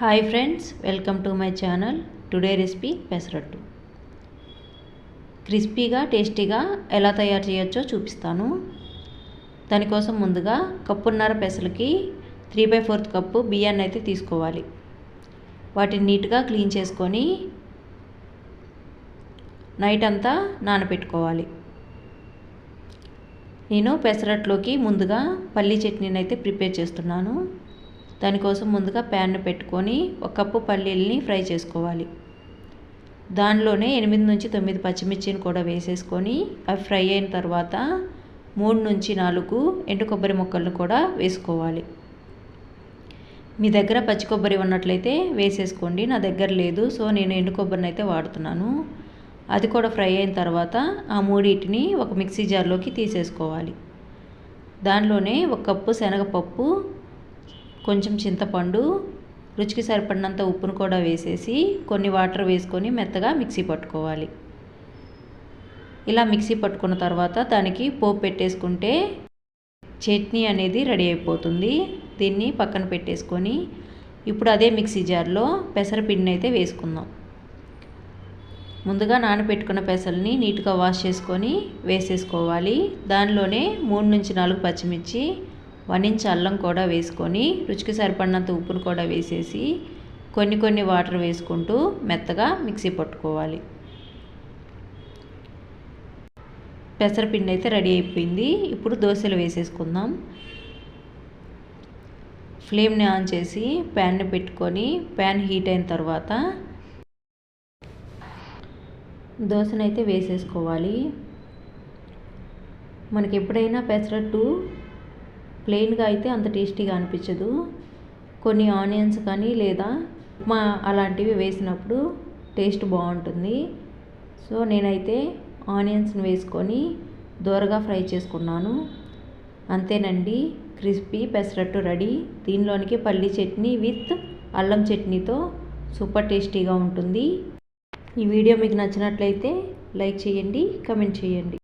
Hi friends welcome to my channel. Today recipe pesarattu. క్రిస్పీగా టేస్టీగా ఎలా తయారు చేయొచ్చో చూపిస్తాను. దానికోసం ముందుగా కప్పున్నర పెసలకి త్రీ బై ఫోర్త్ కప్పు బియ్యాన్ని అయితే తీసుకోవాలి. వాటిని నీట్గా క్లీన్ చేసుకొని నైట్ అంతా నానబెట్టుకోవాలి నేను పెసరట్లోకి ముందుగా పల్లీ చట్నీని అయితే ప్రిపేర్ చేస్తున్నాను. దానికోసం ముందుగా ప్యాన్ను పెట్టుకొని ఒక కప్పు పల్లీలని ఫ్రై చేసుకోవాలి. దానిలోనే ఎనిమిది నుంచి తొమ్మిది పచ్చిమిర్చిని కూడా వేసేసుకొని అవి ఫ్రై అయిన తర్వాత మూడు నుంచి నాలుగు ఎండు కొబ్బరి ముక్కలను కూడా వేసుకోవాలి. మీ దగ్గర పచ్చి కొబ్బరి ఉన్నట్లయితే వేసేసుకోండి. నా దగ్గర లేదు సో నేను ఎండు కొబ్బరిని అయితే వాడుతున్నాను. అది కూడా ఫ్రై అయిన తర్వాత ఆ మూడింటిని ఒక మిక్సీ జార్లోకి తీసేసుకోవాలి. దానిలోనే ఒక కప్పు శనగపప్పు కొంచెం చింతపండు రుచికి సరిపడినంత ఉప్పును కూడా వేసేసి కొన్ని వాటర్ వేసుకొని మెత్తగా మిక్సీ పట్టుకోవాలి. ఇలా మిక్సీ పట్టుకున్న తర్వాత దానికి పోపు పెట్టేసుకుంటే చట్నీ అనేది రెడీ అయిపోతుంది. దీన్ని పక్కన పెట్టేసుకొని ఇప్పుడు అదే మిక్సీ జార్లో పెసరపిండిని అయితే వేసుకుందాం. ముందుగా నానబెట్టుకున్న పెసల్ని నీట్గా వాష్ చేసుకొని వేసేసుకోవాలి. దానిలోనే మూడు నుంచి నాలుగు పచ్చిమిర్చి వన్ ఇంచ్ అల్లం కూడా వేసుకొని రుచికి సరిపడినంత ఉప్పును కూడా వేసేసి కొన్ని కొన్ని వాటర్ వేసుకుంటూ మెత్తగా మిక్సీ పట్టుకోవాలి. పెసరపిండి అయితే రెడీ అయిపోయింది. ఇప్పుడు దోశలు వేసేసుకుందాం. ఫ్లేమ్ని ఆన్ చేసి ప్యాన్ని పెట్టుకొని ప్యాన్ హీట్ అయిన తర్వాత దోశనైతే వేసేసుకోవాలి. మనకి ఎప్పుడైనా పెసరట్టు ప్లెయిన్గా అయితే అంత టేస్టీగా అనిపించదు. కొన్ని ఆనియన్స్ కానీ లేదా మా అలాంటివి వేసినప్పుడు టేస్ట్ బాగుంటుంది. సో నేనైతే ఆనియన్స్ని వేసుకొని దూరగా ఫ్రై చేసుకున్నాను. అంతేనండి. Crispy pesarattu ready. దీనిలోనికి పల్లి చట్నీ విత్ అల్లం చట్నీతో సూపర్ టేస్టీగా ఉంటుంది. ఈ వీడియో మీకు నచ్చినట్లయితే లైక్ చేయండి కమెంట్ చేయండి.